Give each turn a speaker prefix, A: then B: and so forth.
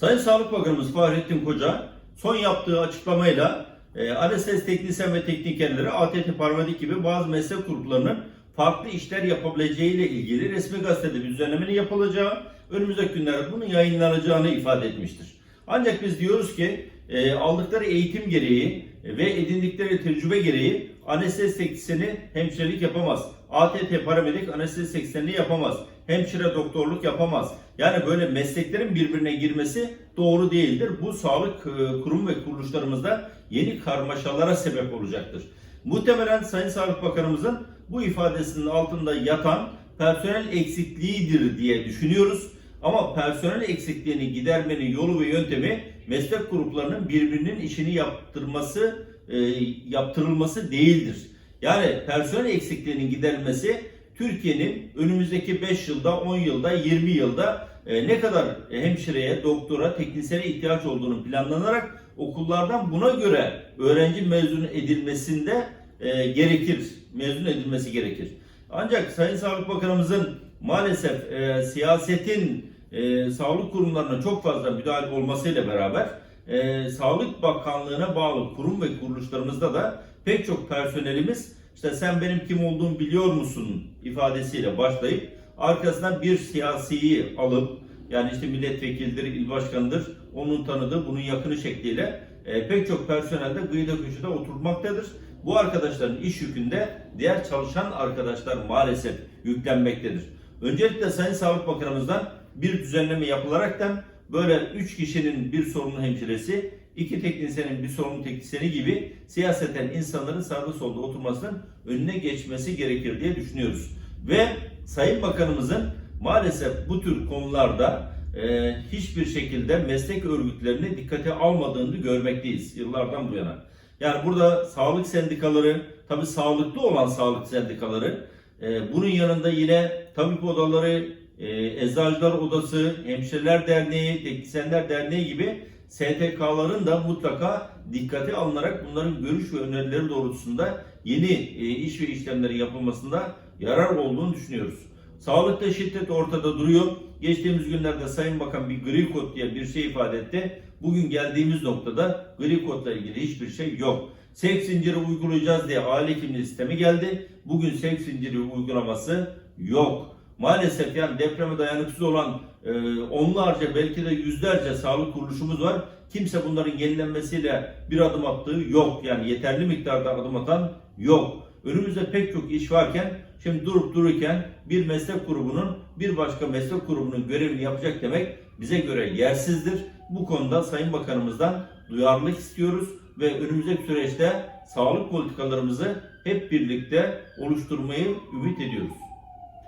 A: Sayın Sağlık Bakanımız Fahrettin Koca son yaptığı açıklamayla e, ALESES teknisyen ve teknikerleri ATT Parmedik gibi bazı meslek gruplarının farklı işler yapabileceği ile ilgili resmi gazetede bir düzenlemenin yapılacağı, önümüzdeki günlerde bunun yayınlanacağını ifade etmiştir. Ancak biz diyoruz ki e, aldıkları eğitim gereği ve edindikleri tecrübe gereği anestezi teknisyeni hemşirelik yapamaz. ATT paramedik anestezi teknisyenliği yapamaz. Hemşire doktorluk yapamaz. Yani böyle mesleklerin birbirine girmesi doğru değildir. Bu sağlık e, kurum ve kuruluşlarımızda yeni karmaşalara sebep olacaktır. Muhtemelen Sayın Sağlık Bakanımızın bu ifadesinin altında yatan personel eksikliğidir diye düşünüyoruz. Ama personel eksikliğini gidermenin yolu ve yöntemi meslek gruplarının birbirinin işini yaptırması, e, yaptırılması değildir. Yani personel eksikliğinin giderilmesi Türkiye'nin önümüzdeki 5 yılda, 10 yılda, 20 yılda e, ne kadar hemşireye, doktora, teknisyene ihtiyaç olduğunu planlanarak okullardan buna göre öğrenci mezun edilmesinde e, gerekir, mezun edilmesi gerekir. Ancak Sayın Sağlık Bakanımızın maalesef e, siyasetin e, sağlık kurumlarına çok fazla müdahale olmasıyla beraber e, Sağlık Bakanlığı'na bağlı kurum ve kuruluşlarımızda da pek çok personelimiz işte sen benim kim olduğumu biliyor musun ifadesiyle başlayıp arkasından bir siyasiyi alıp yani işte milletvekildir, il başkanıdır, onun tanıdığı, bunun yakını şekliyle e, pek çok personelde gıyda köşede oturmaktadır. Bu arkadaşların iş yükünde diğer çalışan arkadaşlar maalesef yüklenmektedir. Öncelikle Sayın Sağlık Bakanımızdan bir düzenleme yapılaraktan böyle 3 kişinin bir sorumlu hemşiresi, iki teknisyenin bir sorumlu teknisyeni gibi siyaseten insanların sağda solda oturmasının önüne geçmesi gerekir diye düşünüyoruz. Ve Sayın Bakanımızın maalesef bu tür konularda e, hiçbir şekilde meslek örgütlerini dikkate almadığını görmekteyiz yıllardan bu yana. Yani burada sağlık sendikaları, tabi sağlıklı olan sağlık sendikaları, e, bunun yanında yine tabip odaları, e, Eczacılar Odası, Hemşireler Derneği, Teknisyenler Derneği gibi STK'ların da mutlaka dikkate alınarak bunların görüş ve önerileri doğrultusunda yeni e, iş ve işlemleri yapılmasında yarar olduğunu düşünüyoruz. Sağlıkta şiddet ortada duruyor. Geçtiğimiz günlerde Sayın Bakan bir gri kod diye bir şey ifade etti. Bugün geldiğimiz noktada gri kodla ilgili hiçbir şey yok. Sevk zinciri uygulayacağız diye aile hekimliği sistemi geldi. Bugün sevk zinciri uygulaması yok. Maalesef yani depreme dayanıksız olan e, onlarca belki de yüzlerce sağlık kuruluşumuz var. Kimse bunların yenilenmesiyle bir adım attığı yok. Yani yeterli miktarda adım atan yok. Önümüzde pek çok iş varken şimdi durup dururken bir meslek grubunun bir başka meslek grubunun görevini yapacak demek bize göre yersizdir. Bu konuda Sayın Bakanımızdan duyarlılık istiyoruz ve önümüzdeki süreçte sağlık politikalarımızı hep birlikte oluşturmayı ümit ediyoruz.